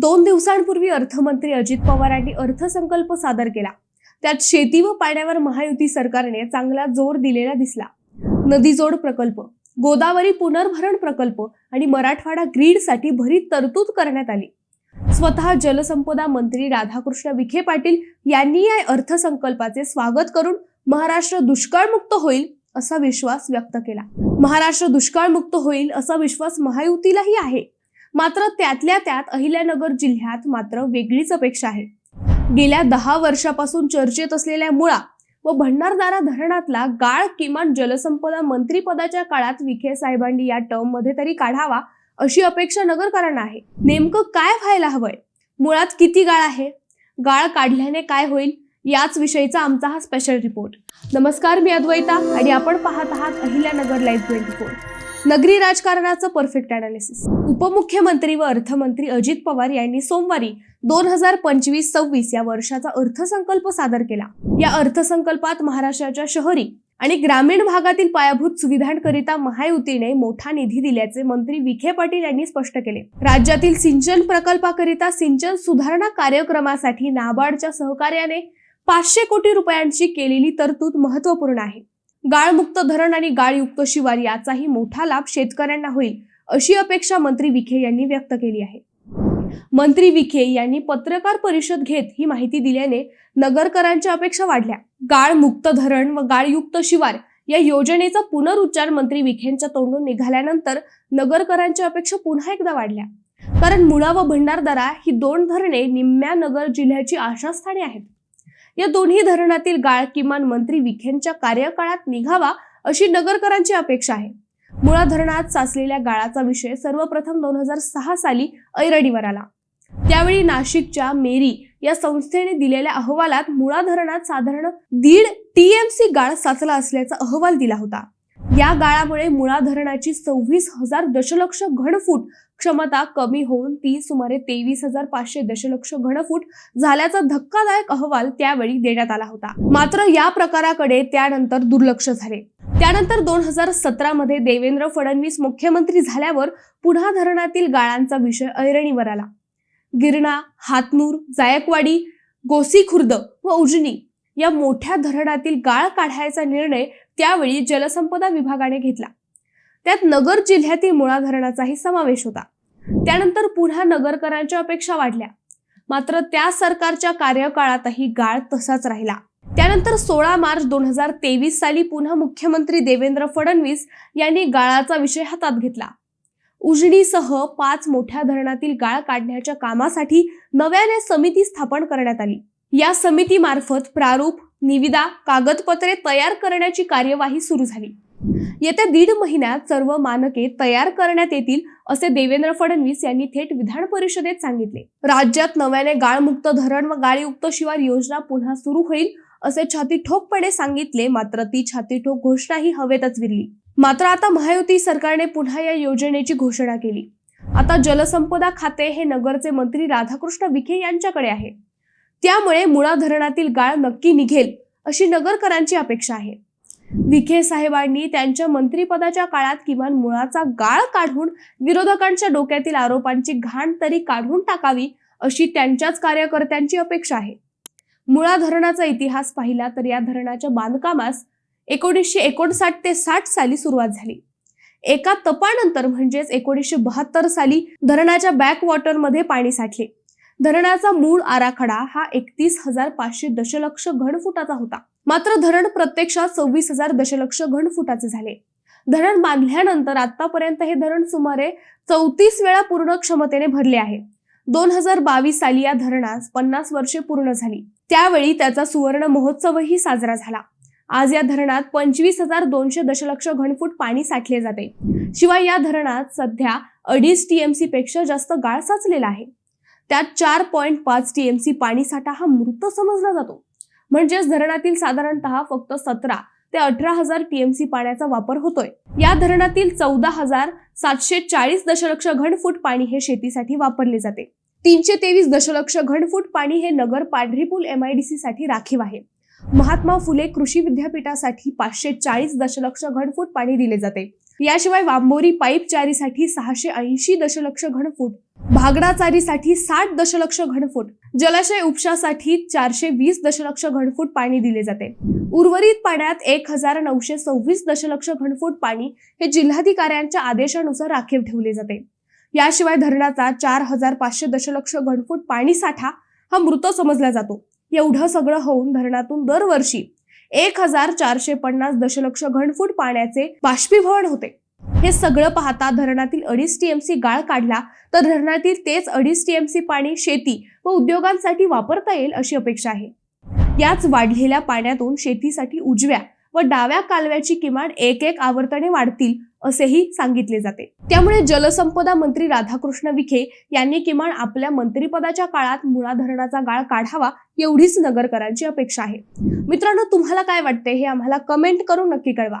दोन दिवसांपूर्वी अर्थमंत्री अजित पवार यांनी अर्थसंकल्प सादर केला. त्यात शेती व पाण्यावर महायुती सरकारने चांगला जोर दिलेला दिसला. नदीजोड प्रकल्प गोदावरी पुनर्भरण प्रकल्प आणि मराठवाडा ग्रीडसाठी भरीत तरतूद करण्यात आली. स्वतः जलसंपदा मंत्री राधाकृष्ण विखे पाटील यांनी या अर्थसंकल्पाचे स्वागत करून महाराष्ट्र दुष्काळमुक्त होईल असा विश्वास व्यक्त केला. महाराष्ट्र दुष्काळमुक्त होईल असा विश्वास महायुतीलाही आहे. मात्र त्यातल्या त्यात अहिल्यानगर जिल्ह्यात मात्र वेगळीच अपेक्षा आहे. गेल्या दहा वर्षापासून चर्चेत असलेल्या मुळा व भंडारदारा धरणातला गाळ किमान जलसंपदा मंत्रीपदाच्या काळात विखे साहेबांनी या टर्ममध्ये तरी काढावा अशी अपेक्षा नगरकरांना आहे. नेमकं काय व्हायला हवंय? मुळात किती गाळ आहे? गाळ काढल्याने काय होईल? याच विषयीचा आमचा हा स्पेशल रिपोर्ट नमस्कार मी अद्वैता आणि आपण पाहत आहात अहिल्यानगर लाईव्ह ट्वेंटी फोर नगरी राजकारणाचं परफेक्ट अनालिसिस उपमुख्यमंत्री व अर्थमंत्री अजित पवार यांनी सोमवारी दोन हजार पंचवीस सव्वीस या वर्षाचा अर्थसंकल्प सादर केला. या अर्थसंकल्पात महाराष्ट्राच्या शहरी आणि ग्रामीण भागातील पायाभूत सुविधांकरिता महायुतीने मोठा निधी दिल्याचे मंत्री विखे पाटील यांनी स्पष्ट केले. राज्यातील सिंचन प्रकल्पाकरिता सिंचन सुधारणा कार्यक्रमासाठी नाबार्डच्या सहकार्याने पाचशे कोटी रुपयांची केलेली तरतूद महत्त्वपूर्ण आहे. गाळमुक्त धरण आणि गाळयुक्त शिवार याचाही मोठा लाभ शेतकऱ्यांना होईल अशी अपेक्षा मंत्री विखे यांनी व्यक्त केली आहे. मंत्री विखे यांनी पत्रकार परिषद घेत ही माहिती दिल्याने नगरकरांच्या अपेक्षा वाढल्या. गाळमुक्त धरण व गाळयुक्त शिवार या योजनेचा पुनरुच्चार मंत्री विखेंच्या तोंडून निघाल्यानंतर नगरकरांच्या अपेक्षा पुन्हा एकदा वाढल्या. कारण मुळा व भंडारदरा ही दोन धरणे निम्म्या नगर जिल्ह्याची आशास्थाने आहेत. या दोन्ही धरणातील गाळ किमान मंत्री विखेंच्या कार्यकाळात निघावा अशी नगरकरांची अपेक्षा आहे. मुळा धरणात साचलेल्या गाळाचा विषय सर्वप्रथम दोन हजार सहा साली ऐरडीवर आला. त्यावेळी नाशिकच्या मेरी या संस्थेने दिलेल्या अहवालात मुळा धरणात साधारण दीड टीएमसी गाळ साचला असल्याचा अहवाल दिला होता. या गाळामुळे मुळा धरणाची सव्वीस हजार दशलक्ष घनफूट क्षमता कमी होऊन ती सुमारे तेवीस हजार पाचशे दशलक्ष घनफूट झाल्याचा धक्कादायक अहवाल त्यावेळी देण्यात आला होता. मात्र या प्रकाराकडे त्यानंतर दुर्लक्ष झाले. त्यानंतर दोन हजार सतरा मध्ये देवेंद्र फडणवीस मुख्यमंत्री झाल्यावर पुन्हा धरणातील गाळांचा विषय ऐरणीवर आला. गिरणा हातनूर जायकवाडी गोसी खुर्द व उजनी या मोठ्या धरणातील गाळ काढायचा निर्णय त्यावेळी जलसंपदा विभागाने घेतला. त्यात नगर जिल्ह्यातील मुळा धरणाचाही समावेश होता. त्यानंतर पुन्हा नगरकरांच्या अपेक्षा वाढल्या. मात्र त्या सरकारच्या कार्यकाळातही गाळ तसाच राहिला. त्यानंतर सोळा मार्च दोन हजार तेवीस साली पुन्हा मुख्यमंत्री देवेंद्र फडणवीस यांनी गाळाचा विषय हातात घेतला. उजनीसह पाच मोठ्या धरणातील गाळ काढण्याच्या कामासाठी नव्याने समिती स्थापन करण्यात आली. या समितीमार्फत प्रारूप निविदा कागदपत्रे तयार करण्याची कार्यवाही सुरू झाली. येत्या दीड महिन्यात सर्व मानके तयार करण्यात येतील असे देवेंद्र फडणवीस यांनी थेट विधान परिषदेत सांगितले. राज्यात नव्याने गाळमुक्त धरण व गाळीयुक्त शिवार योजना पुन्हा सुरू होईल असे छाती ठोकपणे सांगितले मात्र ती छातीठोक घोषणा ही हवेतच विरली. मात्र आता महायुती सरकारने पुन्हा या योजनेची घोषणा केली. आता जलसंपदा खाते हे नगरचे मंत्री राधाकृष्ण विखे यांच्याकडे आहे. त्यामुळे मुळा धरणातील गाळ नक्की निघेल अशी नगरकरांची अपेक्षा आहे. विखे साहेबांनी त्यांच्या मंत्रिपदाच्या काळात किमान मुळाचा गाळ काढून विरोधकांच्या डोक्यातील आरोपांची घाण तरी काढून टाकावी अशी त्यांच्याच कार्यकर्त्यांची अपेक्षा आहे. मुळा धरणाचा इतिहास पाहिला तर या धरणाच्या बांधकामास एकोणीसशे एकोणसाठ ते साठ साली सुरुवात झाली. एका तपानंतर म्हणजेच एकोणीसशे बहात्तर साली धरणाच्या बॅकवॉटरमध्ये पाणी साठले. धरणाचा मूळ आराखडा हा एकतीस हजार पाचशे दशलक्ष घनफुटाचा होता. मात्र धरण प्रत्यक्षात सव्वीस हजार दशलक्ष घनफुटाचे झाले. धरण बांधल्यानंतर आतापर्यंत हे धरण सुमारे चौतीस वेळा पूर्ण क्षमतेने भरले आहे. दोन हजार बावीस साली या धरणास पन्नास वर्षे पूर्ण झाली. त्यावेळी त्याचा सुवर्ण महोत्सवही साजरा झाला. आज या धरणात पंचवीस हजार दोनशे दशलक्ष घनफूट पाणी साठले जाते. शिवाय या धरणात सध्या अडीच टीएमसी पेक्षा जास्त गाळ साचलेला आहे. त्यात चार पॉईंट पाच टीएमसी पाणी साठा हा मृत समजला जातो. म्हणजेच धरणातील साधारणतः फक्त सतरा ते अठरा हजार टीएमसी पाण्याचा वापर होतोय. या धरणातील चौदा हजार सातशे चाळीस दशलक्ष घनफूट पाणी हे शेतीसाठी वापरले जाते. तीनशे तेवीस दशलक्ष घनफूट पाणी हे नगर पांढरीपूल एमआयडीसी साठी राखीव आहे. महात्मा फुले कृषी विद्यापीठासाठी पाचशे चाळीस दशलक्ष घनफूट पाणी दिले जाते. याशिवाय वांबोरी पाईप चारीसाठी सहाशे ऐंशी दशलक्ष घनफूट भागडाचारीसाठी साठ दशलक्ष घनफूट जलाशय उपशासाठी चारशे वीस दशलक्ष घनफूट पाणी दिले जाते. उर्वरित पाण्यात एक हजार नऊशे सव्वीस दशलक्ष घनफूट पाणी हे जिल्हाधिकाऱ्यांच्या आदेशानुसार राखीव ठेवले जाते. याशिवाय धरणाचा चार हजार पाचशे दशलक्ष घनफूट पाणी साठा हा मृत समजला जातो. एवढं सगळं होऊन धरणातून दरवर्षी एक हजार चारशे पन्नास दशलक्ष घनफूट पाण्याचे बाष्पीभवन होते. हे सगळं पाहता धरणातील अडीच टीएमसी गाळ काढला तर धरणातील तेच अडीच टीएमसी पाणी शेती व उद्योगांसाठी वापरता येईल अशी अपेक्षा आहे. याच वाढलेल्या पाण्यातून शेतीसाठी उजव्या व डाव्या कालव्याची किमान एक एक आवर्तने वाढतील असेही सांगितले जाते. त्यामुळे जलसंपदा मंत्री राधाकृष्ण विखे यांनी किमान आपल्या मंत्रिपदाच्या काळात मुळा धरणाचा गाळ काढावा एवढीच नगरकरांची अपेक्षा आहे. मित्रांनो तुम्हाला काय वाटते हे आम्हाला कमेंट करून नक्की कळवा.